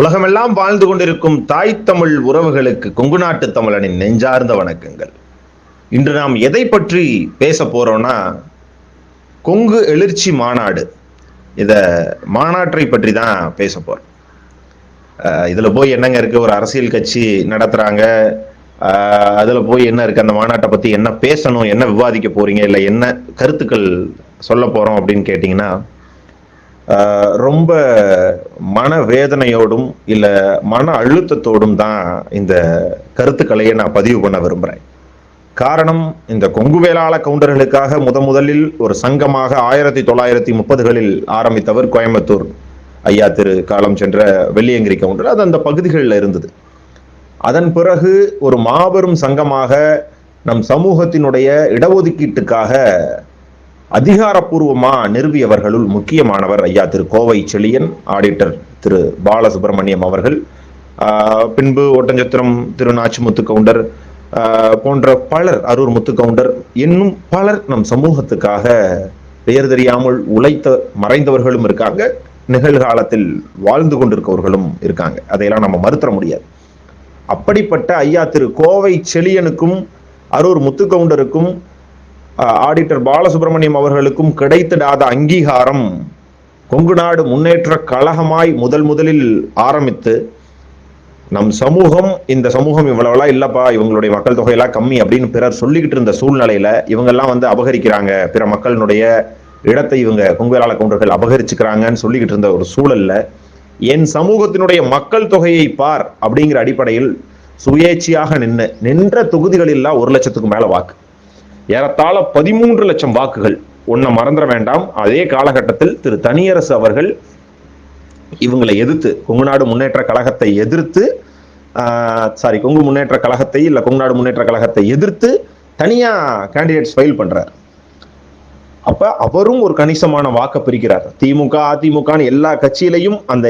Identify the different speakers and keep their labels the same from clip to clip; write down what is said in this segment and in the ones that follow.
Speaker 1: உலகமெல்லாம் வாழ்ந்து கொண்டிருக்கும் தாய் தமிழ் உறவுகளுக்கு கொங்கு நாட்டு தமிழனின் நெஞ்சார்ந்த வணக்கங்கள். இன்று நாம் எதை பற்றி பேச போறோம்னா கொங்கு எழுச்சி மாநாடு. இத மாநாட்டை பற்றி தான் பேச போறோம். இதுல போய் என்னங்க இருக்கு? ஒரு அரசியல் கட்சி நடத்துறாங்க. அதுல போய் என்ன இருக்கு? அந்த மாநாட்டை பத்தி என்ன பேசணும்? என்ன விவாதிக்க போறீங்க? இல்ல என்ன கருத்துக்கள் சொல்ல போறோம் அப்படின்னு கேட்டீங்கன்னா ரொம்ப மன வேதனையோடும் இல்லை மன அழுத்தத்தோடும் தான் இந்த கருத்துக்களையே நான் பதிவு பண்ண விரும்புகிறேன் காரணம் இந்த கொங்கு வேளாள கவுண்டர்களுக்காக முத முதலில் ஒரு சங்கமாக ஆயிரத்தி தொள்ளாயிரத்தி முப்பதுகளில் ஆரம்பித்தவர் கோயம்புத்தூர் ஐயா திரு காலம் சென்ற வெள்ளியங்கிரி கவுண்டர். அது அந்த பகுதிகளில் இருந்தது. அதன் பிறகு ஒரு மாபெரும் சங்கமாக நம் சமூகத்தினுடைய இடஒதுக்கீட்டுக்காக அதிகாரப்பூர்வமாக நிறுவியவர்களுள் முக்கியமானவர் ஐயா திரு கோவை செழியன் ஆடிட்டர் திரு பாலசுப்ரமணியம் அவர்கள் பின்பு ஒட்டஞ்சத்திரம் திரு நாச்சிமுத்து கவுண்டர் போன்ற பலர் அரூர் முத்து கவுண்டர் இன்னும் பலர் நம் சமூகத்துக்காக பெயர் தெரியாமல் உழைத்த மறைந்தவர்களும் இருக்காங்க. நிகழ்காலத்தில் வாழ்ந்து கொண்டிருக்கவர்களும் இருக்காங்க. அதையெல்லாம் நம்ம மறுத்தர முடியாது. அப்படிப்பட்ட ஐயா திரு கோவை செழியனுக்கும் அரூர் முத்து கவுண்டருக்கும் ஆடிட்டர் பாலசுப்ரமணியம் அவர்களுக்கும் கிடைத்திடாத அங்கீகாரம் கொங்கு நாடு முன்னேற்ற கழகமாய் முதல் முதலில் ஆரம்பித்து நம் சமூகம் இந்த சமூகம் இவ்வளவுலாம் இல்லப்பா இவங்களுடைய மக்கள் தொகையெல்லாம் கம்மி அப்படின்னு பிறர் சொல்லிக்கிட்டு இருந்த சூழ்நிலையில இவங்கெல்லாம் வந்து அபகரிக்கிறாங்க. பிற மக்களினுடைய இடத்தை இவங்க கொங்குவேளாள கவுண்டர்கள் அபகரிச்சுக்கிறாங்கன்னு சொல்லிக்கிட்டு இருந்த ஒரு சூழல்ல என் சமூகத்தினுடைய மக்கள் தொகையை பார் அப்படிங்கிற அடிப்படையில் சுயேட்சையாக நின்று நின்ற தொகுதிகளெல்லாம் ஒரு லட்சத்துக்கு மேல வாக்கு. ஏறத்தாழ பதிமூன்று லட்சம் வாக்குகள். ஒன்றை மறந்துட வேண்டாம். அதே காலகட்டத்தில் திரு தனியரசு அவர்கள் இவங்களை எதிர்த்து கொங்கு நாடு முன்னேற்ற கழகத்தை எதிர்த்து சாரி கொங்கு முன்னேற்ற கழகத்தை இல்லை கொங்கு நாடு முன்னேற்ற கழகத்தை எதிர்த்து தனியாக கேண்டிடேட்ஸ் ஃபைல் பண்ணுறார் அப்போ அவரும் ஒரு கணிசமான வாக்கை பிரிக்கிறார். திமுக அதிமுகன்னு எல்லா கட்சியிலையும் அந்த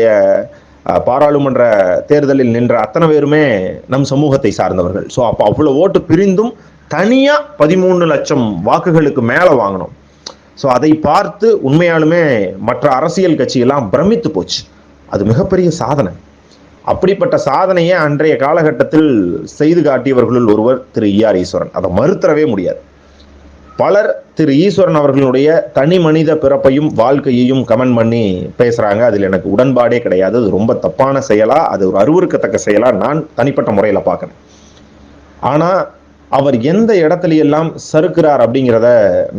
Speaker 1: பாராளுமன்ற தேர்தலில் நின்ற அத்தனை பேருமே நம் சமூகத்தை சார்ந்தவர்கள். ஸோ அப்போ அவ்வளோ ஓட்டு பிரிந்தும் தனியா பதிமூணு லட்சம் வாக்குகளுக்கு மேல வாங்கணும். ஸோ அதை பார்த்து உண்மையாலுமே மற்ற அரசியல் கட்சியெல்லாம் பிரமித்து போச்சு. அது மிகப்பெரிய சாதனை. அப்படிப்பட்ட சாதனையை அன்றைய காலகட்டத்தில் செய்து காட்டியவர்களுள் ஒருவர் திரு ஈஆர் ஈஸ்வரன். அதை மறுத்தரவே முடியாது. பலர் திரு ஈஸ்வரன் அவர்களுடைய தனி மனித பிறப்பையும் வாழ்க்கையையும் கமெண்ட் பண்ணி பேசுறாங்க. அதில் எனக்கு உடன்பாடே கிடையாது. அது ரொம்ப தப்பான செயலா அது ஒரு அருவருக்கத்தக்க செயலா நான் தனிப்பட்ட முறையில் பார்க்குறேன். ஆனால் அவர் எந்த இடத்துல எல்லாம் சறுக்கிறார் அப்படிங்கிறத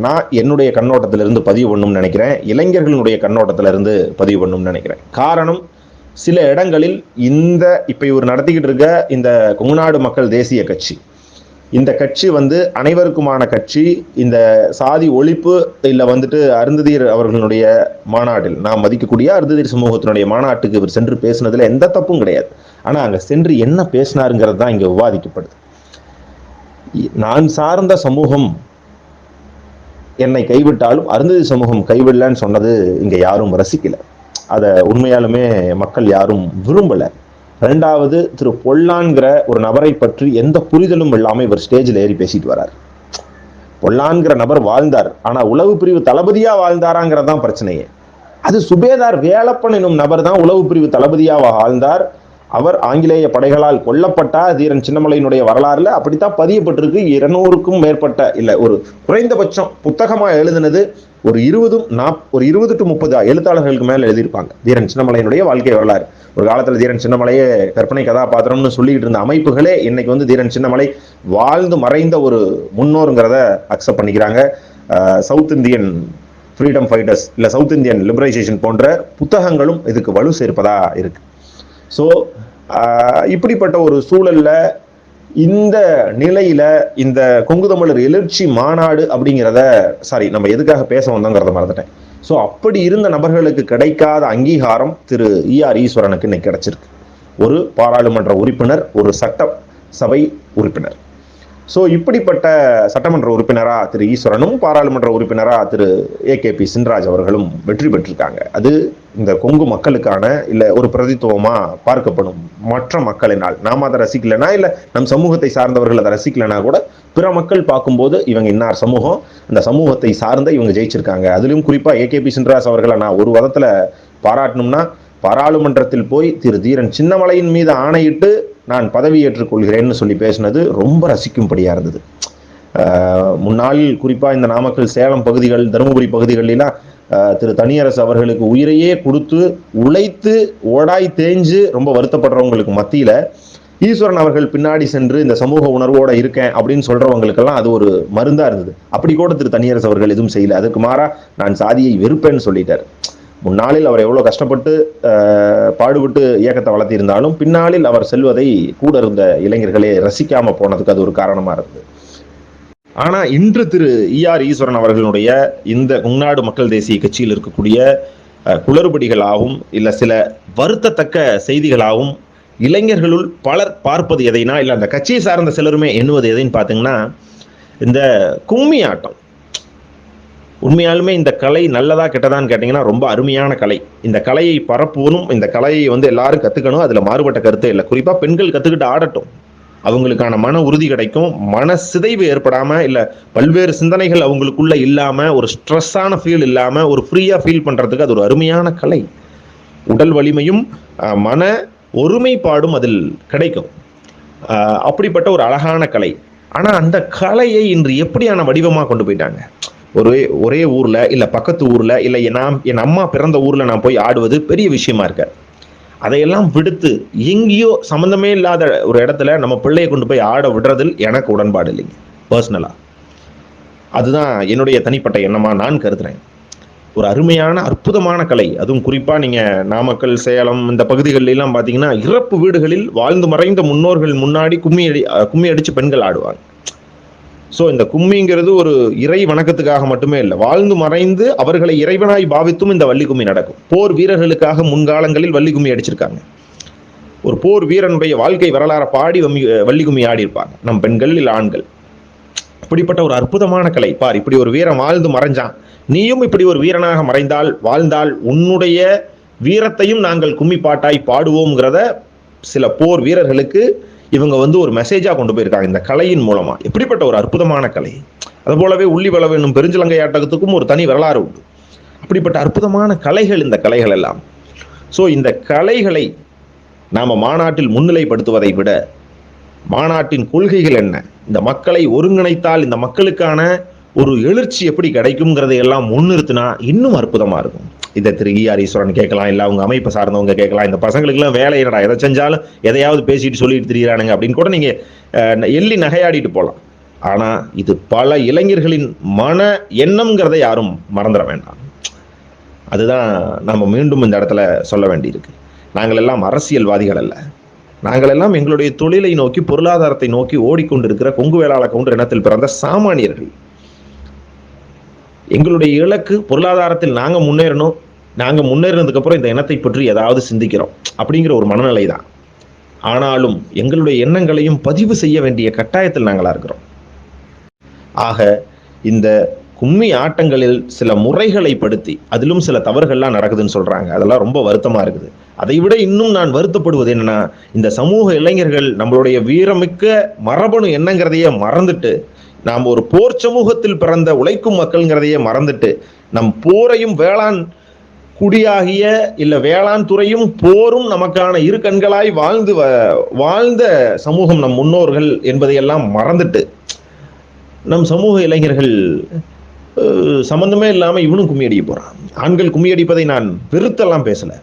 Speaker 1: நான் என்னுடைய கண்ணோட்டத்திலிருந்து பதிவு பண்ணணும்னு நினைக்கிறேன். இளைஞர்களுடைய கண்ணோட்டத்திலிருந்து பதிவு பண்ணணும்னு நினைக்கிறேன். காரணம் சில இடங்களில் இந்த இப்போ இவர் நடத்திக்கிட்டு இருக்க இந்த கொங்குநாடு மக்கள் தேசிய கட்சி. இந்த கட்சி வந்து அனைவருக்குமான கட்சி. இந்த சாதி ஒழிப்பு இல்லை வந்துட்டு அருந்ததியர் அவர்களுடைய மாநாட்டில் நாம் மதிக்கக்கூடிய அருந்ததீர் சமூகத்தினுடைய மாநாட்டுக்கு இவர் சென்று பேசுனதில் எந்த தப்பும் கிடையாது. ஆனால் அங்கே சென்று என்ன பேசினாருங்கிறது தான் இங்கே விவாதிக்கப்படுது. நான் சார்ந்த சமூகம் என்னை கைவிட்டாலும் அருந்ததி சமூகம் கைவிடலன்னு சொன்னது இங்கே யாரும் ரசிக்கல. அதை உண்மையாலுமே மக்கள் யாரும் விரும்பல. ரெண்டாவது திரு பொல்லான்கிற ஒரு நபரை பற்றி எந்த புரிதலும் இல்லாமல் இவர் ஸ்டேஜில் ஏறி பேசிட்டு வரார். பொல்லான்கிற நபர் வாழ்ந்தார். ஆனால் உளவு பிரிவு தளபதியாக வாழ்ந்தாராங்கிறது தான் பிரச்சனையே. அது சுபேதார் வேலப்பன் எனும் நபர் தான் உளவு பிரிவு தளபதியாக வாழ்ந்தார் அவர் ஆங்கிலேய படைகளால் கொல்லப்பட்டார் தீரன் சின்னமலையினுடைய வரலாறுல அப்படித்தான் பதியப்பட்டிருக்கு. இருநூறுக்கும் மேற்பட்ட இல்ல ஒரு குறைந்தபட்சம் புத்தகமா எழுதினது ஒரு இருபதும் நாப் ஒரு இருபது டு முப்பது எழுத்தாளர்களுக்கு மேல எழுதியிருப்பாங்க. தீரன் சின்னமலையினுடைய வாழ்க்கை வரலாறு. ஒரு காலத்துல தீரன் சின்னமலையே கற்பனை கதாபாத்திரம்னு சொல்லிக்கிட்டு இருந்த அமைப்புகளே இன்னைக்கு வந்து தீரன் சின்னமலை வாழ்ந்து மறைந்த ஒரு முன்னோருங்கிறத அக்செப்ட் பண்ணிக்கிறாங்க. சவுத் இந்தியன் ஃப்ரீடம் ஃபைட்டர்ஸ் இல்ல சவுத் இந்தியன் லிபரைசேஷன் போன்ற புத்தகங்களும் இதுக்கு வலு சேர்ப்பதா இருக்கு. ஸோ இப்படிப்பட்ட ஒரு சூழலில் இந்த நிலையில இந்த கொங்கு தமிழர் எழுச்சி மாநாடு அப்படிங்கிறத சாரி நம்ம எதுக்காக பேச வந்தோங்கிறத மறந்துட்டேன். ஸோ அப்படி இருந்த நபர்களுக்கு கிடைக்காத அங்கீகாரம் திரு இஆர் ஈஸ்வரனுக்கு இன்னைக்கு கிடைச்சிருக்கு. ஒரு பாராளுமன்ற உறுப்பினர் ஒரு சட்ட சபை உறுப்பினர். ஸோ இப்படிப்பட்ட சட்டமன்ற உறுப்பினரா திரு ஈஸ்வரனும் பாராளுமன்ற உறுப்பினரா Thiru A K P Chinraj அவர்களும் வெற்றி பெற்றிருக்காங்க. அது இந்த கொங்கு மக்களுக்கான இல்லை ஒரு பிரதித்துவமா பார்க்கப்படும் மற்ற மக்களினால். நாம் அதை ரசிக்கலைனா இல்லை நம் சமூகத்தை சார்ந்தவர்கள் அதை ரசிக்கலைனா கூட பிற மக்கள் பார்க்கும்போது இவங்க இன்னார் சமூகம் அந்த சமூகத்தை சார்ந்த இவங்க ஜெயிச்சிருக்காங்க. அதிலும் குறிப்பா ஏ கே பி சின்ராஜ் அவர்களை நான் ஒரு விதத்துல பாராட்டணும்னா பாராளுமன்றத்தில் போய் திரு தீரன் சின்னமலையின் மீது ஆணையிட்டு நான் பதவியேற்றுக் கொள்கிறேன்னு சொல்லி பேசினது ரொம்ப ரசிக்கும்படியாக இருந்தது. முன்னாளில் முன்னாள் இந்த நாமக்கல் சேலம் பகுதிகள் தருமபுரி பகுதிகளிலாம் திரு தனியரசு அவர்களுக்கு உயிரையே கொடுத்து உழைத்து ஓடாய் தேஞ்சு ரொம்ப வருத்தப்படுறவங்களுக்கு மத்தியில் ஈஸ்வரன் அவர்கள் பின்னாடி சென்று இந்த சமூக உணர்வோட இருக்கேன் அப்படின்னு சொல்றவங்களுக்கெல்லாம் அது ஒரு மருந்தா இருந்தது. அப்படி கூட திரு தனியரசு அவர்கள் எதுவும் செய்யல. அதுக்கு மாறா நான் சாதியை வெறுப்பேன்னு சொல்லிட்டார். முன்னாளில் அவர் எவ்வளோ கஷ்டப்பட்டு பாடுபட்டு இயக்கத்தை வளர்த்திருந்தாலும் பின்னாளில் அவர் செல்வதை கூட இருந்த இளைஞர்களே ரசிக்காம போனதுக்கு அது ஒரு காரணமாக இருந்தது. ஆனால் இன்று திரு ஈஆர் ஈஸ்வரன் அவர்களுடைய இந்த உள்நாடு மக்கள் தேசிய கட்சியில் இருக்கக்கூடிய குளறுபடிகளாகவும் இல்லை சில வருத்தத்தக்க செய்திகளாகவும் இளைஞர்களுள் பலர் பார்ப்பது எதைனா இல்லை அந்த கட்சியை சார்ந்த சிலருமே எண்ணுவது எதைன்னு பார்த்தீங்கன்னா இந்த கும்மி ஆட்டம் உண்மையாலுமே இந்த கலை நல்லதா கெட்டதான்னு கேட்டிங்கன்னா ரொம்ப அருமையான கலை. இந்த கலையை பரப்புவதும் இந்த கலையை வந்து எல்லாரும் கற்றுக்கணும் அதில் மாறுபட்ட கருத்தே இல்லை. குறிப்பாக பெண்கள் கற்றுக்கிட்டு ஆடட்டும். அவங்களுக்கான மன உறுதி கிடைக்கும். மன சிதைவு ஏற்படாமல் இல்லை பல்வேறு சிந்தனைகள் அவங்களுக்குள்ள இல்லாமல் ஒரு ஸ்ட்ரெஸ்ஸான ஃபீல் இல்லாமல் ஒரு ஃப்ரீயாக ஃபீல் பண்ணுறதுக்கு அது ஒரு அருமையான கலை. உடல் வலிமையும் மன ஒருமைப்பாடும் அதில் கிடைக்கும். அப்படிப்பட்ட ஒரு அழகான கலை. ஆனால் அந்த கலையை இன்று எப்படியான வடிவமாக கொண்டு போயிட்டாங்க? ஒரே ஒரே ஊர்ல இல்ல பக்கத்து ஊர்ல இல்ல நான் என் அம்மா பிறந்த ஊர்ல நான் போய் ஆடுவது பெரிய விஷயமா இருக்க. அதையெல்லாம் விடுத்து எங்கேயோ சம்மந்தமே இல்லாத ஒரு இடத்துல நம்ம பிள்ளையை கொண்டு போய் ஆட விடுறதில் எனக்கு உடன்பாடு இல்லைங்க. பர்சனலா அதுதான் என்னுடைய தனிப்பட்ட எண்ணமா நான் கருதுறேன். ஒரு அருமையான அற்புதமான கலை. அதுவும் குறிப்பாக நீங்கள் நாமக்கல் சேலம் இந்த பகுதிகளில் பார்த்தீங்கன்னா இறப்பு வீடுகளில் வாழ்ந்து மறைந்த முன்னோர்கள் முன்னாடி கும்மி அடி கும்மி அடிச்சு பெண்கள் ஆடுவாங்க. ஸோ இந்த கும்மிங்கிறது ஒரு இறை வணக்கத்துக்காக மட்டுமே இல்லை. வாழ்ந்து மறைந்து அவர்களை இறைவனாய் பாவித்தும் இந்த வள்ளி கும்மி நடக்கும். போர் வீரர்களுக்காக முன்காலங்களில் வள்ளி கும்மி அடிச்சிருக்காங்க. ஒரு போர் வீரனுடைய வாழ்க்கை வரலாறை பாடி வம்மி வள்ளி கும்மி ஆடி இருப்பாங்க நம் பெண்கள் இல்லை ஆண்கள். இப்படிப்பட்ட ஒரு அற்புதமான கலை. பார் இப்படி ஒரு வீரன் வாழ்ந்து மறைஞ்சான். நீயும் இப்படி ஒரு வீரனாக மறைந்தால் வாழ்ந்தால் உன்னுடைய வீரத்தையும் நாங்கள் கும்மி பாட்டாய் பாடுவோங்கிறத சில போர் வீரர்களுக்கு இவங்க வந்து ஒரு மெசேஜாக கொண்டு போயிருக்காங்க. இந்த கலையின் மூலமாக எப்படிப்பட்ட ஒரு அற்புதமான கலை. அது போலவே உள்ளி வளவு என்னும் பெருஞ்சலங்கை ஆட்டகத்துக்கும் ஒரு தனி வரலாறு உண்டு. அப்படிப்பட்ட அற்புதமான கலைகள் இந்த கலைகள் எல்லாம். ஸோ இந்த கலைகளை நாம் மாநாட்டில் முன்னிலைப்படுத்துவதை விட மாநாட்டின் கொள்கைகள் என்ன? இந்த மக்களை ஒருங்கிணைத்தால் இந்த மக்களுக்கான ஒரு எழுச்சி எப்படி கிடைக்குங்கிறதை எல்லாம் முன்னிறுத்தினா இன்னும் அற்புதமாக இருக்கும். இதை திரு ஈஆர் ஈஸ்வரன் கேட்கலாம் இல்லை அவங்க அமைப்பை சார்ந்தவங்க கேட்கலாம் இந்த பசங்களுக்குலாம் வேலை என்னடா எதை செஞ்சாலும் எதையாவது பேசிட்டு சொல்லிட்டு திரியிறானுங்க அப்படின்னு கூட நீங்கள் எள்ளி நகையாடிட்டு போகலாம் ஆனால் இது பல இளைஞர்களின் மன எண்ணம்ங்கிறதை யாரும் மறந்துட வேண்டாம். அதுதான் நம்ம மீண்டும் இந்த இடத்துல சொல்ல வேண்டியிருக்கு. நாங்கள் எல்லாம் அரசியல்வாதிகள் அல்ல. நாங்கள் எல்லாம் எங்களுடைய தொழிலை நோக்கி பொருளாதாரத்தை நோக்கி ஓடிக்கொண்டிருக்கிற கொங்கு வேளாள கவுண்டர் இனத்தில் பிறந்த சாமானியர்கள். எங்களுடைய இலக்கு பொருளாதாரத்தில் நாங்கள் முன்னேறணும். நாங்கள் முன்னேறினதுக்கப்புறம் இந்த இனத்தை பற்றி ஏதாவது சிந்திக்கிறோம். அப்படிங்கிற ஒரு மனநிலை தான் ஆனாலும் எங்களுடைய எண்ணங்களையும் பதிவு செய்ய வேண்டிய கட்டாயத்தில் நாங்களாக இருக்கிறோம். ஆக இந்த கும்மி ஆட்டங்களில் சில முறைகளை படுத்தி அதிலும் சில தவறுகள்லாம் நடக்குதுன்னு சொல்கிறாங்க அதெல்லாம் ரொம்ப வருத்தமாக இருக்குது. அதை விட இன்னும் நான் வருத்தப்படுவது என்னன்னா இந்த சமூக இளைஞர்கள் நம்மளுடைய வீரமிக்க மரபணு என்னங்கிறதையே மறந்துட்டு நாம் ஒரு போர் சமூகத்தில் பிறந்த உழைக்கும் மக்கள்ங்கிறதையே மறந்துட்டு நம் போரையும் வேளாண் குடியாகிய இல்லை வேளாண் துறையும் போரும் நமக்கான இரு கண்களாய் வாழ்ந்து வ- வாழ்ந்த சமூகம் நம் முன்னோர்கள் என்பதையெல்லாம் மறந்துட்டு நம் சமூக இளைஞர்கள் சம்மந்தமே சம்பந்தமே இவனும் கும்மி அடிக்க போகிறான் ஆண்கள் கும்மி அடிப்பதை நான் வெறுத்தெல்லாம் பேசலை.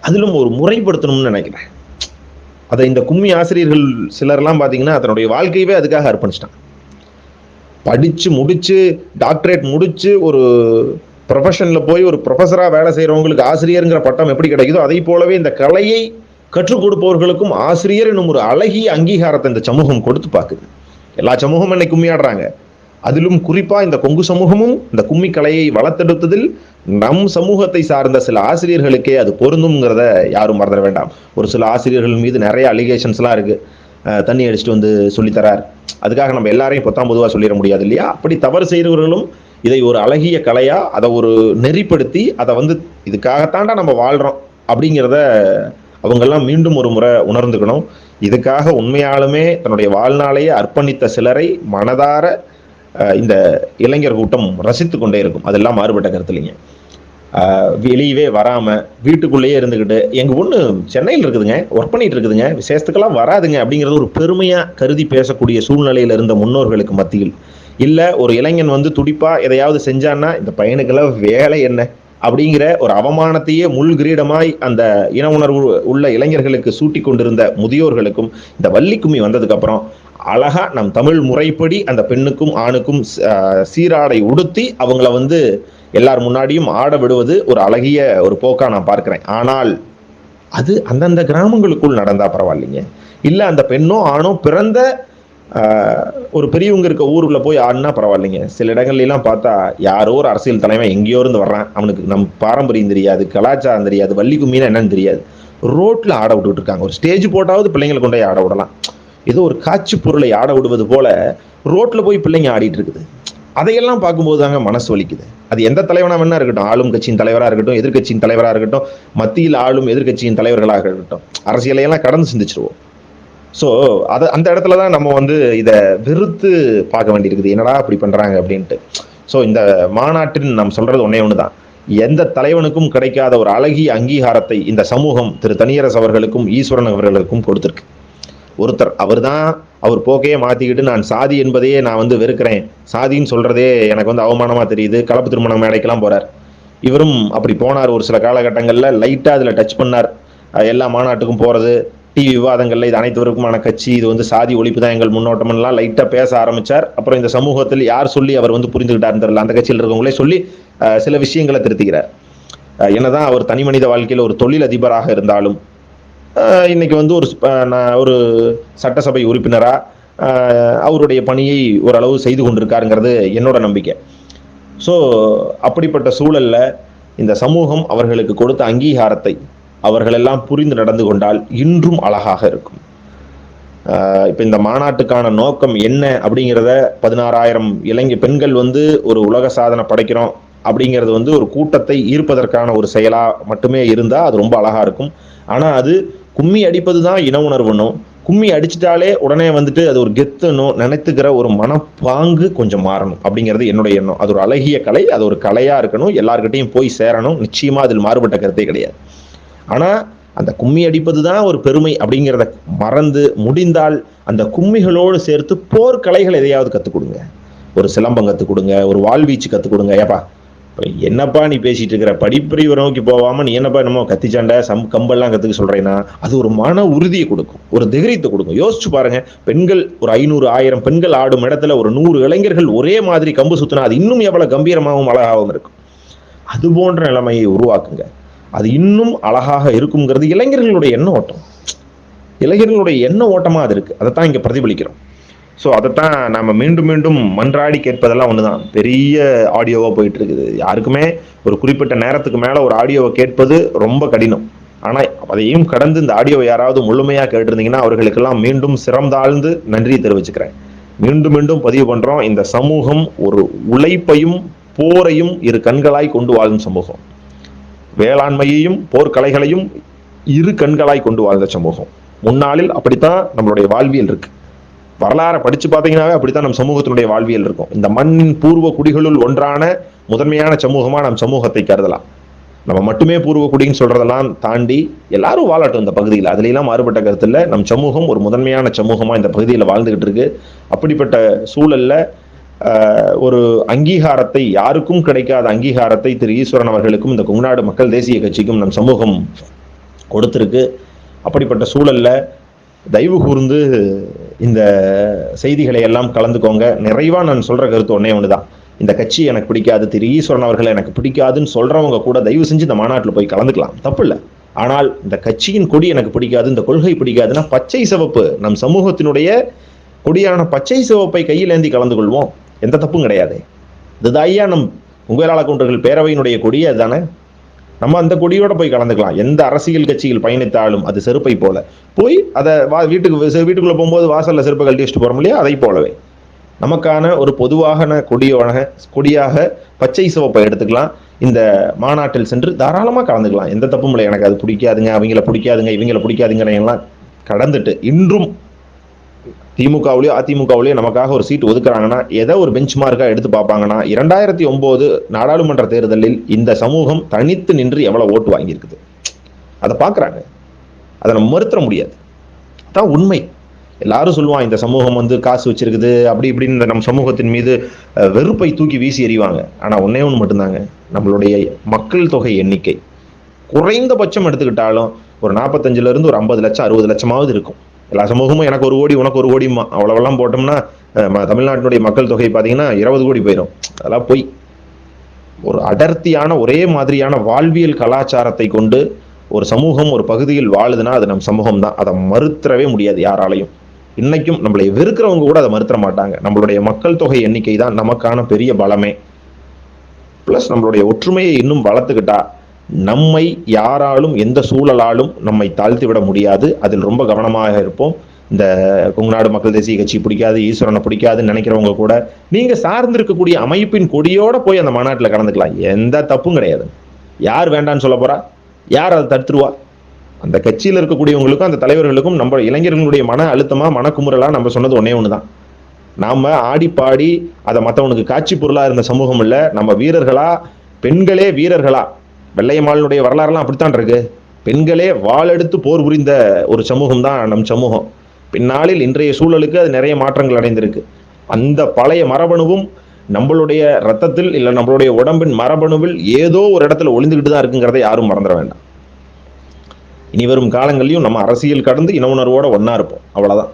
Speaker 1: அதிலும் ஒரு முறைப்படுத்தணும்னு நினைக்கிறேன். அதை இந்த கும்மி ஆசிரியர்கள் சிலர்லாம் பார்த்தீங்கன்னா அதனுடைய வாழ்க்கையவே அதுக்காக அர்ப்பணிச்சிட்டான் படித்து முடித்து டாக்டரேட் முடித்து ஒரு ப்ரொஃபஷனில் போய் ஒரு ப்ரொஃபஸராக வேலை செய்கிறவங்களுக்கு ஆசிரியருங்கிற பட்டம் எப்படி கிடைக்குதோ அதை போலவே இந்த கலையை கற்றுக் கொடுப்பவர்களுக்கும் ஆசிரியர் என்னும் ஒரு அழகிய அங்கீகாரத்தை இந்த சமூகம் கொடுத்து பார்க்குது. எல்லா சமூகமும் என்னை கும்மியாடுறாங்க. அதிலும் குறிப்பாக இந்த கொங்கு சமூகமும் இந்த கும்மி கலையை வளர்த்தெடுத்ததில் நம் சமூகத்தை சார்ந்த சில ஆசிரியர்களுக்கே அது பொருந்துங்கிறத யாரும் மறந்துட வேண்டாம். ஒரு சில ஆசிரியர்கள் மீது நிறைய அலிகேஷன்ஸ்லாம் இருக்குது தண்ணி அடிச்சுட்டு வந்து சொல்லித்தரார் அதுக்காக நம்ம எல்லாரையும் பொத்தாம் பொதுவாக சொல்லிட முடியாது இல்லையா? அப்படி தவறு செய்கிறவர்களும் இதை ஒரு அழகிய கலையாக அதை ஒரு நெறிப்படுத்தி அதை வந்து இதுக்காகத்தாண்டா நம்ம வாழ்கிறோம் அப்படிங்கிறத அவங்கெல்லாம் மீண்டும் ஒரு முறை உணர்ந்துக்கணும். இதுக்காக உண்மையாலுமே தன்னுடைய வாழ்நாளையே அர்ப்பணித்த சிலரை மனதார இந்த இளைஞர் கூட்டம் ரசித்து கொண்டே இருக்கும். அதெல்லாம் மாறுபட்ட கருத்து இல்லைங்க. வெளியவே வராமல் வீட்டுக்குள்ளேயே இருந்துக்கிட்டு எங்கள் பொண்ணு சென்னையில் இருக்குதுங்க ஒர்க் பண்ணிட்டு இருக்குதுங்க. விசேஷத்துக்கெல்லாம் வராதுங்க அப்படிங்கிறது ஒரு பெருமையாக கருதி பேசக்கூடிய சூழ்நிலையில் இருந்த முன்னோர்களுக்கு மத்தியில். இல்லை ஒரு இளைஞன் வந்து துடிப்பாக எதையாவது செஞ்சான்னா இந்த பையனுக்கெல்லாம் வேலை என்ன? அப்படிங்கிற ஒரு அவமானத்தையே முள் கிரீடமாய் அந்த இன உணர்வு உள்ள இளைஞர்களுக்கு சூட்டி கொண்டிருந்த முதியோர்களுக்கும் இந்த வள்ளிக்கும்மி வந்ததுக்கப்புறம் அழகா நம் தமிழ் முறைப்படி அந்த பெண்ணுக்கும் ஆணுக்கும் சீராடை உடுத்தி அவங்கள வந்து எல்லார் முன்னாடியும் ஆட விடுவது ஒரு அழகிய ஒரு போக்கா நான் பார்க்கிறேன். ஆனால் அது அந்தந்த கிராமங்களுக்குள் நடந்தா பரவாயில்லைங்க. இல்ல அந்த பெண்ணோ ஆணோ பிறந்த ஒரு பெரியவங்க இருக்க ஊருக்குள்ள போய் ஆடினா பரவாயில்லைங்க. சில இடங்கள்ல எல்லாம் பார்த்தா யாரோ ஒரு அரசியல் தலைமை எங்கேயோ இருந்து வர்றான். அவனுக்கு நம் பாரம்பரியம் தெரியாது கலாச்சாரம் தெரியாது வள்ளி கும்மினா என்னன்னு தெரியாது. ரோட்ல ஆட விட்டுட்டு இருக்காங்க. ஒரு ஸ்டேஜ் போட்டாவது பிள்ளைங்களை கொண்டு போய் ஆட விடலாம். ஏதோ ஒரு காட்சி பொருளை ஆட விடுவது போல ரோட்டில் போய் பிள்ளைங்க ஆடிட்டு இருக்குது. அதையெல்லாம் பார்க்கும்போது தாங்க மனசு வலிக்குது. அது எந்த தலைவனா வேணா இருக்கட்டும். ஆளும் கட்சியின் தலைவராக இருக்கட்டும் எதிர்க்கட்சியின் தலைவராக இருக்கட்டும் மத்தியில் ஆளும் எதிர்க்கட்சியின் தலைவர்களாக இருக்கட்டும். அரசியலையெல்லாம் கடந்து சிந்திச்சிருவோம். ஸோ அதை அந்த இடத்துல தான் நம்ம வந்து இதை வெறுத்து பார்க்க வேண்டியிருக்குது. என்னடா அப்படி பண்ணுறாங்க அப்படின்ட்டு. ஸோ இந்த மாநாட்டின் நம்ம சொல்கிறது ஒன்னே ஒன்று தான் எந்த தலைவனுக்கும் கிடைக்காத ஒரு அழகிய அங்கீகாரத்தை இந்த சமூகம் திரு தனியரசு அவர்களுக்கும் ஈஸ்வரன் அவர்களுக்கும் கொடுத்துருக்கு. ஒருத்தர் அவர் தான் அவர் போக்கையே மாற்றிக்கிட்டு நான் சாதி என்பதையே நான் வந்து வெறுக்கிறேன். சாதின்னு சொல்கிறதே எனக்கு வந்து அவமானமாக தெரியுது. கலப்பு திருமணம் மேடைக்கெல்லாம் போறார். இவரும் அப்படி போனார் ஒரு சில காலகட்டங்களில் லைட்டாக அதில் டச் பண்ணார். எல்லா மாநாட்டுக்கும் போகிறது டிவி விவாதங்களில் இது அனைத்துவருக்குமான கட்சி இது வந்து சாதி ஒழிப்பு தான் எங்கள் முன்னோட்டம்லாம் லைட்டாக பேச ஆரம்பிச்சார். அப்புறம் இந்த சமூகத்தில் யார் சொல்லி அவர் வந்து புரிந்துகிட்டாருன்னு தெரியல. அந்த கட்சியில் இருக்கவங்களே சொல்லி சில விஷயங்களை திருத்திக்கிறார். என்னதான் அவர் தனி மனித வாழ்க்கையில் ஒரு தொழில் அதிபராக இருந்தாலும் இன்னைக்கு வந்து ஒரு நான் ஒரு சட்டசபை உறுப்பினரா அவருடைய பணியை ஓரளவு செய்து கொண்டிருக்காருங்கிறது என்னோட நம்பிக்கை. ஸோ அப்படிப்பட்ட சூழல்ல இந்த சமூகம் அவர்களுக்கு கொடுத்த அங்கீகாரத்தை அவர்களெல்லாம் புரிந்து நடந்து கொண்டால் இன்றும் அழகாக இருக்கும். இப்போ இந்த மாநாட்டுக்கான நோக்கம் என்ன அப்படிங்கிறத பதினாறாயிரம் இளைஞ பெண்கள் வந்து ஒரு உலக சாதனை படைக்கிறோம் அப்படிங்கிறது வந்து ஒரு கூட்டத்தை ஈர்ப்பதற்கான ஒரு செயலாக மட்டுமே இருந்தால் அது ரொம்ப அழகாக இருக்கும். ஆனால் அது கும்மி அடிப்பது தான் இன உணர்வுனும் கும்மி அடிச்சிட்டாலே உடனே வந்துட்டு அது ஒரு கெத்துனும் நினைத்துக்கிற ஒரு மனப்பாங்கு கொஞ்சம் மாறணும் அப்படிங்கிறது என்னுடைய எண்ணம். அது ஒரு அழகிய கலை அது ஒரு கலையா இருக்கணும் எல்லார்கிட்டையும் போய் சேரணும். நிச்சயமா அதில் மாறுபட்ட கருத்தே கிடையாது. ஆனா அந்த கும்மி அடிப்பது தான் ஒரு பெருமை அப்படிங்கிறத மறந்து முடிந்தால் அந்த கும்மிகளோடு சேர்த்து போர்க்கலைகள் எதையாவது கற்றுக் கொடுங்க. ஒரு சிலம்பம் கற்றுக் கொடுங்க ஒரு வாழ்வீச்சு கற்றுக் கொடுங்க. ஏப்பா என்னப்பா நீ பேசிட்டு இருக்கிற? படிப்பறிவை நோக்கி போகாம நீ என்னப்பா என்னமோ கத்தி சம் கம்பெல்லாம் கத்துக்க சொல்றேன்னா அது ஒரு மன உறுதியை கொடுக்கும். ஒரு தைரியத்தை கொடுக்கும். யோசிச்சு பாருங்க. பெண்கள் ஒரு ஐநூறு ஆயிரம் பெண்கள் ஆடும் இடத்துல ஒரு நூறு இளைஞர்கள் ஒரே மாதிரி கம்பு சுத்தினா அது இன்னும் எவ்வளவு கம்பீரமாகவும் அழகாகவும் இருக்கும். அது போன்ற நிலைமையை உருவாக்குங்க. அது இன்னும் அழகாக இருக்குங்கிறது இளைஞர்களுடைய எண்ண ஓட்டம். இளைஞர்களுடைய எண்ண ஓட்டமா அது இருக்கு. அதைத்தான் இங்க பிரதிபலிக்கிறோம். ஸோ அதைத்தான் நம்ம மீண்டும் மீண்டும் மன்றாடி கேட்பதெல்லாம் ஒன்று தான் பெரிய ஆடியோவாக போயிட்டு இருக்குது யாருக்குமே ஒரு குறிப்பிட்ட நேரத்துக்கு மேலே ஒரு ஆடியோவை கேட்பது ரொம்ப கடினம். ஆனால் அதையும் கடந்து இந்த ஆடியோவை யாராவது முழுமையாக கேட்டிருந்தீங்கன்னா அவர்களுக்கெல்லாம் மீண்டும் சிறந்தாழ்ந்து நன்றியை தெரிவிச்சுக்கிறேன். மீண்டும் மீண்டும் பதிவு பண்ணுறோம் இந்த சமூகம் ஒரு உழைப்பையும் போரையும் இரு கண்களாய் கொண்டு வாழும் சமூகம். வேளாண்மையையும் போர்க்கலைகளையும் இரு கண்களாய் கொண்டு வாழ்ந்த சமூகம். முன்னாளில் அப்படித்தான் நம்மளுடைய வாழ்வியல் இருக்குது வரலாறை படிச்சு பார்த்தீங்கன்னாவே அப்படித்தான் நம் சமூகத்தினுடைய வாழ்வியல் இருக்கும். இந்த மண்ணின் பூர்வ குடிகளுள் ஒன்றான முதன்மையான சமூகமா நம் சமூகத்தை கருதலாம். நம்ம மட்டுமே பூர்வ குடின்னு சொல்றதெல்லாம் தாண்டி எல்லாரும் வாழட்டும் இந்த பகுதியில். அதுலாம் மாறுபட்ட கருத்தில் நம் சமூகம் ஒரு முதன்மையான சமூகமா இந்த பகுதியில் வாழ்ந்துகிட்டு இருக்கு. அப்படிப்பட்ட சூழல்ல ஒரு அங்கீகாரத்தை யாருக்கும் கிடைக்காத அங்கீகாரத்தை திரு ஈஸ்வரன் அவர்களுக்கும் இந்த கொங்குநாடு மக்கள் தேசிய கட்சிக்கும் நம் சமூகம் கொடுத்திருக்கு. அப்படிப்பட்ட சூழல்ல தயவு கூர்ந்து இந்த செய்திகளை எல்லாம் கலந்துக்கோங்க. நிறைவாக நான் சொல்கிற கருத்து உன்னே ஒன்று தான் இந்த கட்சி எனக்கு பிடிக்காது திரு ஈஸ்வரன் அவர்கள் எனக்கு பிடிக்காதுன்னு சொல்கிறவங்க கூட தயவு செஞ்சு இந்த மாநாட்டில் போய் கலந்துக்கலாம். தப்பு இல்லை ஆனால் இந்த கட்சியின் கொடி எனக்கு பிடிக்காது இந்த கொள்கை பிடிக்காதுன்னா பச்சை சிவப்பு. நம் சமூகத்தினுடைய கொடியான பச்சை சிவப்பை கையில் ஏந்தி கலந்து கொள்வோம் எந்த தப்பும் கிடையாது. இதுதான் ஐயா நம் உங்களாள கவுண்டர்கள் பேரவையினுடைய கொடியே அதுதானே? நம்ம அந்த கொடியோட போய் கலந்துக்கலாம். எந்த அரசியல் கட்சியில் பயணித்தாலும் அது செருப்பை போல. போய் அதை வா வீட்டுக்கு வீட்டுக்குள்ள போகும்போது வாசல்ல செருப்பை கழட்டி வச்சுட்டு போறோம் இல்லையா? அதை போலவே. நமக்கான ஒரு பொதுவான கொடியோட கொடியாக பச்சை சிவப்பை எடுத்துக்கலாம். இந்த மாநாட்டில் சென்று தாராளமாக கலந்துக்கலாம். எந்த தப்பும் இல்லை. எனக்கு அது பிடிக்காதுங்க அவங்கள பிடிக்காதுங்க இவங்கள பிடிக்காதுங்கிற எல்லாம் கடந்துட்டு இன்றும் திமுகவுலயோ அதிமுகவுலயோ நமக்காக ஒரு சீட் ஒதுக்குறாங்கன்னா எதை ஒரு பெஞ்ச் மார்க்கா எடுத்து பார்ப்பாங்கன்னா இரண்டாயிரத்தி ஒன்பது நாடாளுமன்ற தேர்தலில் இந்த சமூகம் தனித்து நின்று எவ்வளவு ஓட்டு வாங்கியிருக்குது? அதை பார்க்குறாங்க. அதை நம்ம மறுத்துற முடியாது. அதான் உண்மை. எல்லாரும் சொல்லுவான் இந்த சமூகம் வந்து காசு வச்சிருக்குது அப்படி இப்படின்னு இந்த நம்ம சமூகத்தின் மீது வெறுப்பை தூக்கி வீசி எறிவாங்க. ஆனா ஒன்னே ஒன்று மட்டும்தாங்க. நம்மளுடைய மக்கள் தொகை எண்ணிக்கை. குறைந்தபட்சம் எடுத்துக்கிட்டாலும் ஒரு நாற்பத்தஞ்சுல இருந்து ஒரு ஐம்பது லட்சம் அறுபது லட்சமாவது இருக்கும். எல்லா சமூகமும் எனக்கு ஒரு கோடி உனக்கு ஒரு கோடிமா அவ்வளவெல்லாம் போட்டோம்னா தமிழ்நாட்டினுடைய மக்கள் தொகை பார்த்தீங்கன்னா இருபது கோடி போயிடும் அதெல்லாம் போய் ஒரு அடர்த்தியான ஒரே மாதிரியான வாழ்வியல் கலாச்சாரத்தை கொண்டு ஒரு சமூகம் ஒரு பகுதியில் வாழுதுன்னா அது நம் சமூகம் தான் அதை மறுத்தரவே முடியாது யாராலையும். இன்னைக்கும் நம்மளை வெறுக்கிறவங்க கூட அதை மறுத்தர மாட்டாங்க. நம்மளுடைய மக்கள் தொகை எண்ணிக்கை தான் நமக்கான பெரிய பலமே. ப்ளஸ் நம்மளுடைய ஒற்றுமையை இன்னும் வளர்த்துக்கிட்டா நம்மை யாராலும் எந்த சூழலாலும் நம்மை தாழ்த்திவிட முடியாது. அதில் ரொம்ப கவனமாக இருப்போம். இந்த கொங்குநாடு மக்கள் தேசிய கட்சி பிடிக்காது ஈஸ்வரனை பிடிக்காதுன்னு நினைக்கிறவங்க கூட நீங்க சார்ந்திருக்கக்கூடிய அமைப்பின் கொடியோட போய் அந்த மாநாட்டில் கலந்துக்கலாம். எந்த தப்பும் கிடையாது. யார் வேண்டான்னு சொல்ல போறா? யார் அதை தடுத்துருவா? அந்த கட்சியில் இருக்கக்கூடியவங்களுக்கும் அந்த தலைவர்களுக்கும் நம்ம இளைஞர்களுடைய மன அழுத்தமா மனக்குமுறலா நம்ம சொன்னது ஒன்னே ஒண்ணுதான். நாம ஆடி பாடி அதை மற்றவனுக்கு காட்சி பொருளா இருந்த சமூகம் இல்லை. நம்ம வீரர்களா பெண்களே வீரர்களா வெள்ளையம்மாளுடைய வரலாறுலாம் அப்படித்தான் இருக்கு. பெண்களே வாழெடுத்து போர் புரிந்த ஒரு சமூகம் தான் நம் சமூகம். பின்னாளில் இன்றைய சூழலுக்கு அது நிறைய மாற்றங்கள் அடைந்திருக்கு. அந்த பழைய மரபணுவும் நம்மளுடைய ரத்தத்தில் இல்லை நம்மளுடைய உடம்பின் மரபணுவில் ஏதோ ஒரு இடத்துல ஒளிந்துக்கிட்டு தான் இருக்குங்கிறத யாரும் மறந்துட வேண்டாம். இனி வரும் காலங்களையும் நம்ம அரசியல் கடந்து இன உணர்வோட ஒன்னா இருப்போம். அவ்வளவுதான்.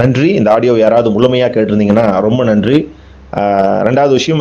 Speaker 1: நன்றி. இந்த ஆடியோ யாராவது முழுமையா கேட்டிருந்தீங்கன்னா ரொம்ப நன்றி. ரெண்டாவது விஷயம்